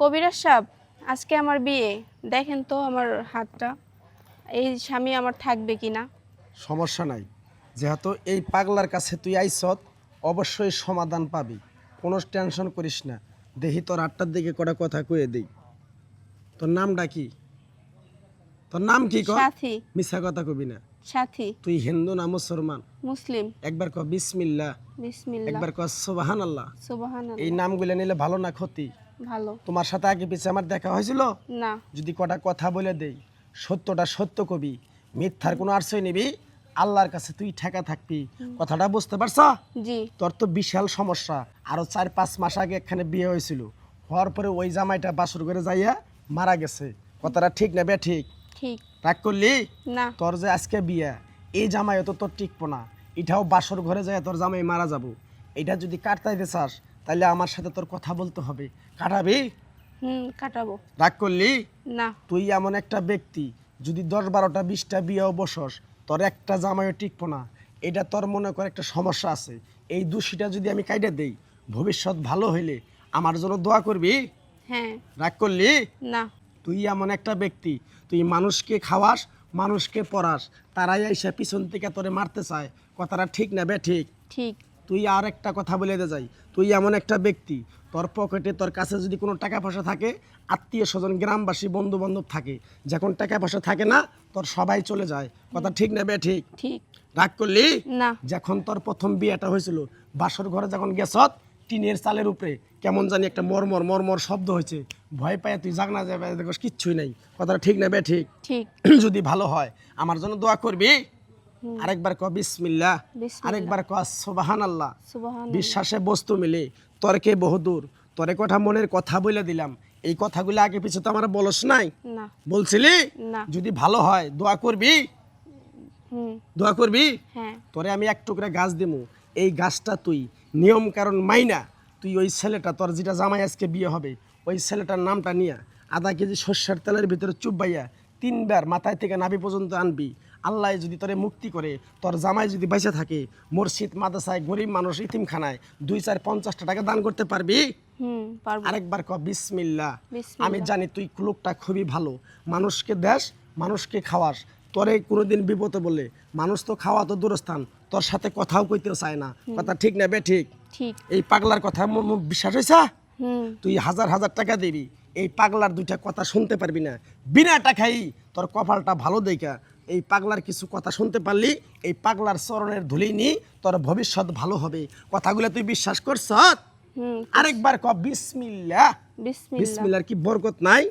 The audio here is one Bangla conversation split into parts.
কবিরাজ সাহেব আজকে আমার বিয়ে। দেখেন তো আমার হাতটা। এই স্বামী আমার থাকবে কি না সমস্যা নাই। যেহেতু এই পাগলার কাছে তুই আইসত অবশ্যই সমাধান পাবি। কোনো টেনশন করিস না। দেখি তোর আটটার দিকে কটা কথা কয়ে দেই। তোর নামটা কি? তোর নাম কি ক সাথী। মিথ্যা কথা কবি না। সাথী। তুই হিন্দু না মুসলমান? মুসলিম। একবার ক বিসমিল্লা বিসমিল্লাহ। একবার ক সোবাহান আল্লাহ এই নামগুলো নিলে ভালো না ক্ষতি? ভালো। তোমার সাথে আগে পিছিয়ে আমার দেখা হয়েছিল? না। যদি কটা কথা বলে দেই সত্যটা সত্য কবি মিথ্যার কোনো আশ্রয় নিবি আল্লাহর কাছে তুই ঠেকা থাকবি। কথাটা বুঝতে পারছ? জি। তোর তো বিশাল সমস্যা। আরও চার পাঁচ মাস আগে এখানে বিয়ে হয়েছিল। হওয়ার পরে ওই জামাইটা বাসর করে যাইয়া মারা গেছে। কথাটা ঠিক না বে ঠিক? ঠিক। রাগ করলি? না। তোর যে আজকে বিয়ে এই জামাইও তো তোর টিকবো না। এটাও বাসর ঘরে যায় তোর জামাই মারা যাব। এটা যদি কাটতাইতে চাস তাহলে আমার সাথে তোর কথা বলতে হবে। কাটাবি? হুম কাটাবো। রাগ করলি? না। তুই এমন একটা ব্যক্তি যদি দশ বারোটা বিশটা বিয়েও বসস তোর একটা জামাইও টিকবো না। এটা তোর মনে কর একটা সমস্যা আছে। এই দোষীটা যদি আমি কাইটা দেই ভবিষ্যৎ ভালো হইলে আমার জন্য দোয়া করবি? হ্যাঁ। রাগ করলি? না। তুই এমন একটা ব্যক্তি তুই মানুষকে খাওয়াস মানুষকে পড়াস তারাই এসে পিছন থেকে তোরে মারতে চায়। কথাটা ঠিক না বে ঠিক? ঠিক। তুই আর একটা কথা বলে দে যাই। তুই এমন একটা ব্যক্তি তোর পকেটে তোর কাছে যদি কোনো টাকা পয়সা থাকে আত্মীয় স্বজন গ্রামবাসী বন্ধু বান্ধব থাকে। যখন টাকা পয়সা থাকে না তোর সবাই চলে যায়। কথা ঠিক না বে ঠিক? ঠিক। রাগ করলি? না। যখন তোর প্রথম বিয়েটা হয়েছিল বাসর ঘরে যখন গেছত টিনের চালের উপরে কেমন জানি একটা মরমর মরমর শব্দ হয়েছে। ভয় পায় তুই জাগ না যাবে দেখো কিচ্ছুই নাই। কথাটা ঠিক না বে ঠিক? ঠিক। যদি ভালো হয় আমার জন্য দোয়া করবি? আরেকবার ক বিসমিল্লাহ। আরেকবার ক সোবাহান আল্লাহ বিশ্বাসে বস্তু মিলে। তর্কে বহুদূর তরে কথা মনের কথা বলে দিলাম। এই কথাগুলো আগে পিছু তো আমার বলস নাই? না। বলছিলি? না। যদি ভালো হয় দোয়া করবি? হুম। দোয়া করবি? হ্যাঁ। তোরে আমি এক টুকরা গাছ দিমু। এই গাছটা তুই নিয়ম কারণ মাইনা। তুই ওই ছেলেটা তোর যেটা জামাই আজকে বিয়ে হবে ওই ছেলেটার নামটা নিয়ে আধা কেজি সর্ষের তেলের ভিতরে চুপবাইয়া তিনবার মাথায় থেকে নাভি পর্যন্ত আনবি। আল্লাহ যদি তোরে মুক্তি করে তোর জামাই যদি বেঁচে থাকে মসজিদ মাদ্রাসায় গরিব মানুষ ইতিমখানায় দুই চার পঞ্চাশটা টাকা দান করতে পারবি? আরেকবার ক বিসমিল্লা আমি জানি তুই লোকটা খুবই ভালো। মানুষকে দেশ মানুষকে খাওয়াস। তোরে কোনোদিন বিপদে বলে মানুষ তো খাওয়া তো দূরস্থান তোর সাথে কথাও কইতেও চায় না। কথা ঠিক না বে ঠিক? এই পাগলার কথা বিশ্বাস হয়েছে তুই হাজার হাজার টাকা দিবি এই পাগলার দুইটা কথা শুনতে পারবি না। বিনা টাকাই তোর কপালটা ভালো দেখা। এই পাগলার কিছু কথা শুনতে পারলি এই পাগলার চরণের ধুলি নি তোর ভবিষ্যৎ ভালো হবে। কথাগুলো তুই বিশ্বাস করছ? আরেকবার ক বিসমিল্লা বিসমিল্লার কি বরকত নাই?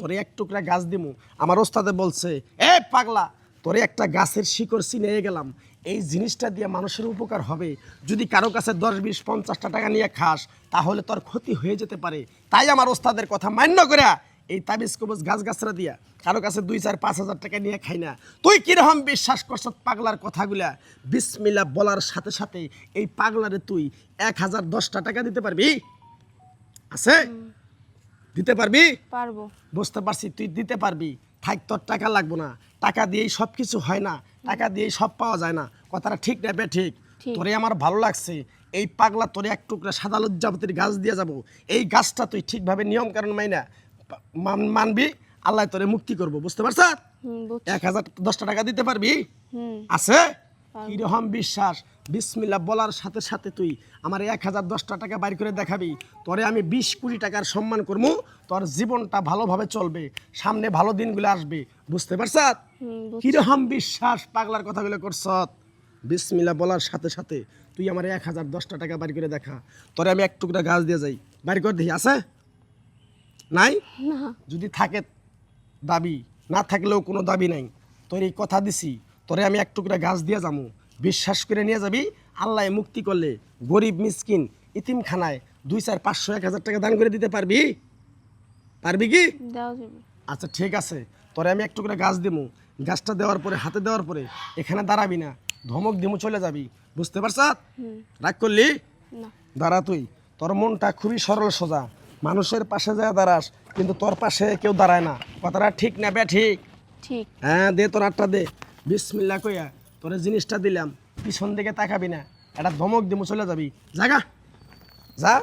তোরে এক টুকরা গাছ দিমু। আমার ওস্তাদে বলছে এ পাগলা তোরে একটা গাছের শিকড় চিনে গেলাম। এই জিনিসটা দিয়ে মানুষের উপকার হবে। যদি কারও কাছে দশ বিশ পঞ্চাশটা টাকা নিয়ে খাস তাহলে তোর ক্ষতি হয়ে যেতে পারে। তাই আমার ওস্তাদের কথা মান্য করে এই তাবিজ কবজ গাছ গাছরা দিয়া কারও কাছে দুই চার পাঁচ হাজার টাকা নিয়ে খাই না। তুই কীরকম বিশ্বাস করছ পাগলার কথাগুলা? বিসমিল্লা বলার সাথে সাথে এই পাগলারে তুই এক হাজার দশটা টাকা দিতে পারবি? আছে? দিতে পারবি? পারব। বুঝতে পারছি তুই দিতে পারবি। থাক তোর টাকা লাগবো না। টাকা দিয়েই সব কিছু হয় না। টাকা দিয়েই সব পাওয়া যায় না। কথাটা ঠিক না বে ঠিক। তোরে আমার ভালো লাগছে। এই পাগলা তোরে এক টুকরা সাদা লজ্জাপতির গাছ দিয়ে যাব। এই গাছটা তুই ঠিকভাবে নিয়ম কারণ মাইনা না। মান- মানবি আল্লাহ তোরে মুক্তি করব। বুঝতে পারছ? এক হাজার দশটা টাকা দিতে পারবি? আছে? কীরকম বিশ্বাস? বিসমিল্লা বলার সাথে সাথে তুই আমার এক হাজার দশটা টাকা বাইর করে দেখাবি। তোরে আমি বিশ কোটি টাকার সম্মান করব তোর জীবনটা ভালোভাবে চলবে সামনে ভালো দিনগুলো আসবে। বুঝতে পারছ হুম বুঝ- কীরকম বিশ্বাস পাগলার কথাগুলো করছ বিসমিল্লা বলার সাথে সাথে তুই আমার এক হাজার দশটা টাকা বাইর করে দেখা। তোরে আমি এক টুকরা গাছ দিয়ে যাই। বাইর করে দিই আছে? নাই? না। যদি থাকে দাবি না থাকলেও কোনো দাবি নাই। তোর এই কথা দিছি। তোরে আমি এক টুকরা গাছ দিয়ে যাব বিশ্বাস করে নিয়ে যাবি আল্লাহ মুক্তি করলে গরিব মিসকিন ইতিমখানায় দুই চার পাঁচশো এক হাজার টাকা দান করে দিতে পারবি? পারবি কি? আচ্ছা ঠিক আছে। তোরে আমি এক টুকরা গাছ দিমু। গাছটা দেওয়ার পরে হাতে দেওয়ার পরে এখানে দাঁড়াবি না। ধমক দিমু চলে যাবি। বুঝতে পারছ? রাগ করলি? দাঁড়া তুই। তোর মনটা খুবই সরল সোজা। মানুষের পাশে যায় দাঁড়াস কিন্তু তোর পাশে কেউ দাঁড়ায় না। কথাটা ঠিক না বে ঠিক ঠিক। হ্যাঁ দে তোর আটটা দে। বিসমিল্লা কইয়া তোর জিনিসটা দিলাম, পিছন দিকে তাকাবি না এটা ধমক দিমু, চলে যাবি। জাগা! যা!